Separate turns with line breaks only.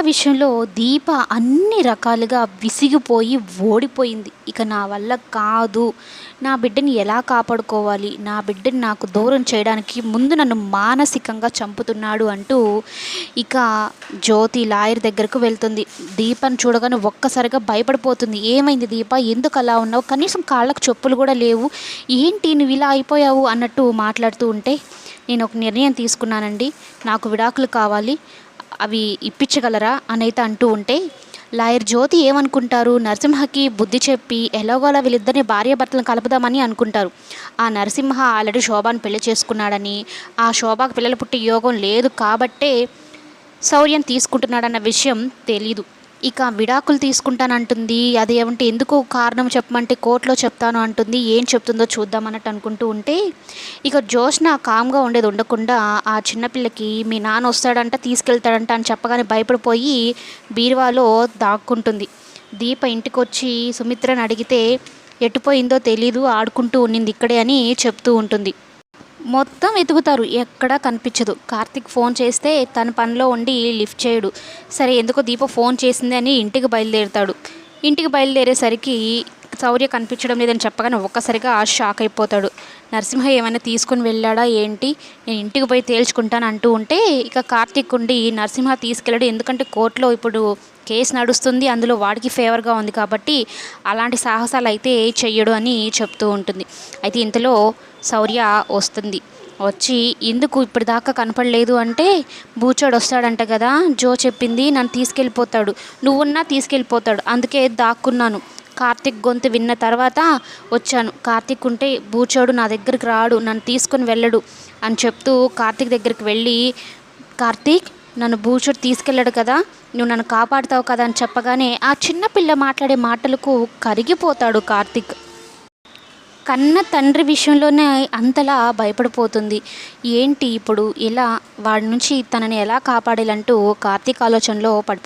విషయంలో దీప అన్ని రకాలుగా విసిగిపోయి ఓడిపోయింది. ఇక నా వల్ల కాదు. నా బిడ్డని ఎలా కాపాడుకోవాలి? నా బిడ్డని నాకు దూరం చేయడానికి ముందు నన్ను మానసికంగా చంపుతున్నాడు అంటూ ఇక జ్యోతి లాయర్ దగ్గరకు వెళ్తుంది. దీపను చూడగానే ఒక్కసారిగా భయపడిపోతుంది. ఏమైంది దీప? ఎందుకు అలా ఉన్నావు? కనీసం కాళ్ళకు చెప్పులు కూడా లేవు. ఏంటి నువ్వు ఇలా అయిపోయావు? అన్నట్టు మాట్లాడుతూ ఉంటే నేను ఒక నిర్ణయం తీసుకున్నానండి. నాకు విడాకులు కావాలి. అవి ఇప్పించగలరా అని అయితే అంటూ ఉంటే లాయర్ జ్యోతి ఏమనుకుంటారు? నరసింహకి బుద్ధి చెప్పి ఎలాగోలా వీళ్ళిద్దరిని భార్యాభర్తలను కలుపుదామని అనుకుంటారు. ఆ నరసింహ ఆల్రెడీ శోభాను పెళ్ళి చేసుకున్నాడని ఆ శోభాకు పిల్లలు పుట్టే యోగం లేదు కాబట్టే శౌర్యం తీసుకుంటున్నాడన్న విషయం తెలీదు. ఇక విడాకులు తీసుకుంటానంటుంది. అది ఏమంటే ఎందుకు కారణం చెప్పమంటే కోర్టులో చెప్తాను అంటుంది. ఏం చెప్తుందో చూద్దామన్నట్టు అనుకుంటూ ఉంటే ఇక జోష్న కామ్గా ఉండేది ఉండకుండా ఆ చిన్నపిల్లకి మీ నాన్న వస్తాడంట తీసుకెళ్తాడంట అని చెప్పగానే భయపడిపోయి బీరువాలో దాక్కుంటుంది. దీప ఇంటికి వచ్చి సుమిత్రని అడిగితే ఎటుపోయిందో తెలీదు ఆడుకుంటూ ఉన్నింది ఇక్కడే అని చెప్తూ ఉంటుంది. మొత్తం వెతుకుతారు. ఎక్కడా కనిపించదు. కార్తిక్ ఫోన్ చేస్తే తన పనిలో ఉండి లిఫ్ట్ చేయడు. సరే ఎందుకో దీప ఫోన్ చేసింది అని ఇంటికి బయలుదేరుతాడు. ఇంటికి బయలుదేరేసరికి శౌర్య కనిపించడం లేదని చెప్పగానే ఒక్కసారిగా షాక్ అయిపోతాడు. నరసింహ ఏమైనా తీసుకుని వెళ్ళాడా ఏంటి? నేను ఇంటికి పోయి తేల్చుకుంటాను అంటూ ఉంటే ఇక కార్తీక్ ఉండి నరసింహ తీసుకెళ్ళాడు. ఎందుకంటే కోర్టులో ఇప్పుడు కేసు నడుస్తుంది అందులో వాడికి ఫేవర్గా ఉంది కాబట్టి అలాంటి సాహసాలు అయితే చెయ్యడు అని చెప్తూ ఉంటుంది. అయితే ఇంతలో శౌర్య వస్తుంది. వచ్చి ఎందుకు ఇప్పటిదాకా కనపడలేదు అంటే బూచోడు వస్తాడంట కదా జో చెప్పింది నన్ను తీసుకెళ్ళిపోతాడు. నువ్వున్నా తీసుకెళ్ళిపోతాడు. అందుకే దాక్కున్నాను. కార్తిక్ గొంతు విన్న తర్వాత వచ్చాను. కార్తిక్ ఉంటే బూచోడు నా దగ్గరికి రాడు నన్ను తీసుకొని వెళ్ళడు అని చెప్తూ కార్తిక్ దగ్గరికి వెళ్ళి కార్తీక్ నన్ను బూచోడు తీసుకెళ్ళాడు కదా నువ్వు నన్ను కాపాడుతావు కదా అని చెప్పగానే ఆ చిన్నపిల్ల మాట్లాడే మాటలకు కరిగిపోతాడు కార్తిక్. కన్న తండ్రి విషయంలోనే అంతలా భయపడిపోతుంది. ఏంటి ఇప్పుడు? ఎలా వాడి నుంచి తనని ఎలా కాపాడాలంటూ కార్తీక్ ఆలోచనలో పడి